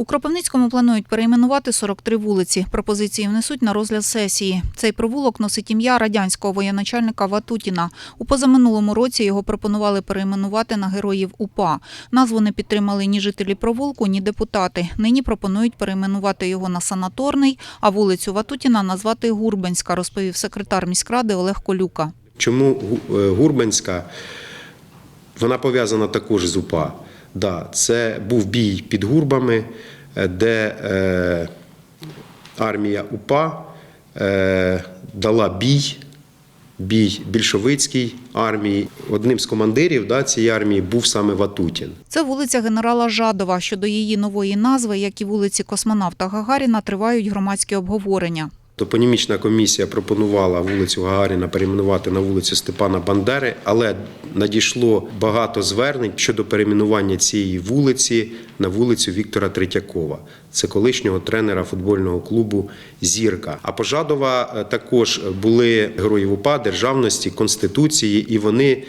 У Кропивницькому планують перейменувати 43 вулиці. Пропозиції внесуть на розгляд сесії. Цей провулок носить ім'я радянського воєначальника Ватутіна. У позаминулому році його пропонували перейменувати на героїв УПА. Назву не підтримали ні жителі провулку, ні депутати. Нині пропонують перейменувати його на санаторний, а вулицю Ватутіна назвати Гурбенська, розповів секретар міськради Олег Колюка. Чому е, Гурбанська? Вона пов'язана також з УПА. Да, це був бій під Гурбами, е, де е, армія УПА е, дала бій, бій більшовицькій армії. Одним з командирів да, цієї армії був саме Ватутін. Це вулиця генерала Жадова. Щодо її нової назви, як і вулиці космонавта Гагаріна, тривають громадські обговорення. Топонімічна комісія пропонувала вулицю Гагаріна перейменувати на вулицю Степана Бандери, але надійшло багато звернень щодо перейменування цієї вулиці на вулицю Віктора Третьякова. Це колишнього тренера футбольного клубу Зірка. А Пожадова е, також були герої УПА, державності, конституції, і вони.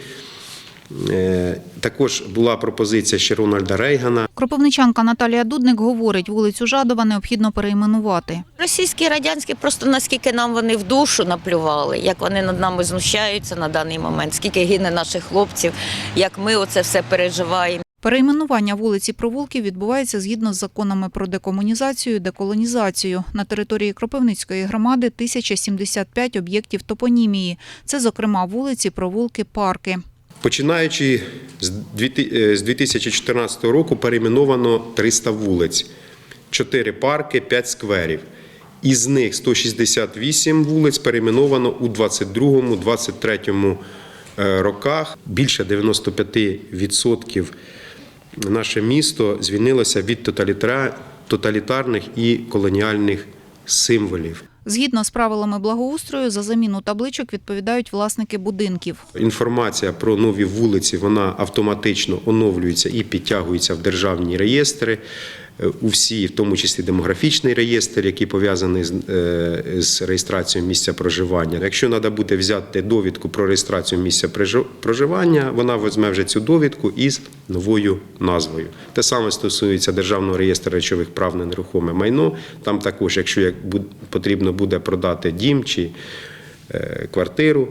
е, Також була пропозиція ще Рональда Рейгана. Кропивничанка Наталія Дудник говорить, вулицю Жадова необхідно перейменувати. Російські радянські просто наскільки нам вони в душу наплювали, як вони над нами знущаються на даний момент, скільки гине наших хлопців, як ми оце все переживаємо. Перейменування вулиці провулків відбувається згідно з законами про декомунізацію і деколонізацію. На території Кропивницької громади 1075 об'єктів топонімії. Це, зокрема, вулиці, провулки, парки. Починаючи з дві ти- е, з 2014 року перейменовано 300 вулиць, 4 парки, 5 скверів. Із них 168 вулиць перейменовано у 22-23 е, роках. Більше 95% наше місто звільнилося від тоталітарних і колоніальних символів. Згідно з правилами благоустрою, за заміну табличок відповідають власники будинків. Інформація про нові вулиці вона автоматично оновлюється і підтягується в державні реєстри. У всі, в тому числі демографічний реєстр, який пов'язаний з, е, з реєстрацією місця проживання. Якщо треба буде взяти довідку про реєстрацію місця проживання, вона візьме вже цю довідку із новою назвою. Те саме стосується державного реєстру речових прав на нерухоме майно. Там також, якщо потрібно буде продати дім чи е, квартиру,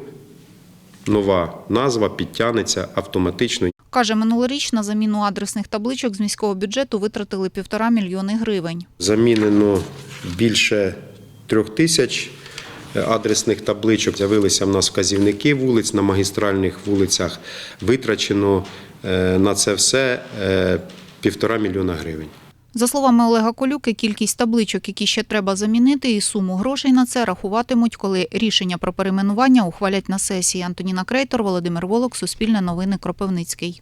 нова назва підтягнеться автоматично. Каже, минулоріч на заміну адресних табличок з міського бюджету витратили півтора мільйони гривень. Замінено більше трьох тисяч адресних табличок. З'явилися в нас вказівники вулиць на магістральних вулицях. Витрачено е, на це все е, півтора мільйона гривень. За словами Олега Колюки, кількість табличок, які ще треба замінити, і суму грошей на це рахуватимуть, коли рішення про перейменування ухвалять на сесії. Антоніна Крейтор, Володимир Волок, Суспільне новини, Кропивницький.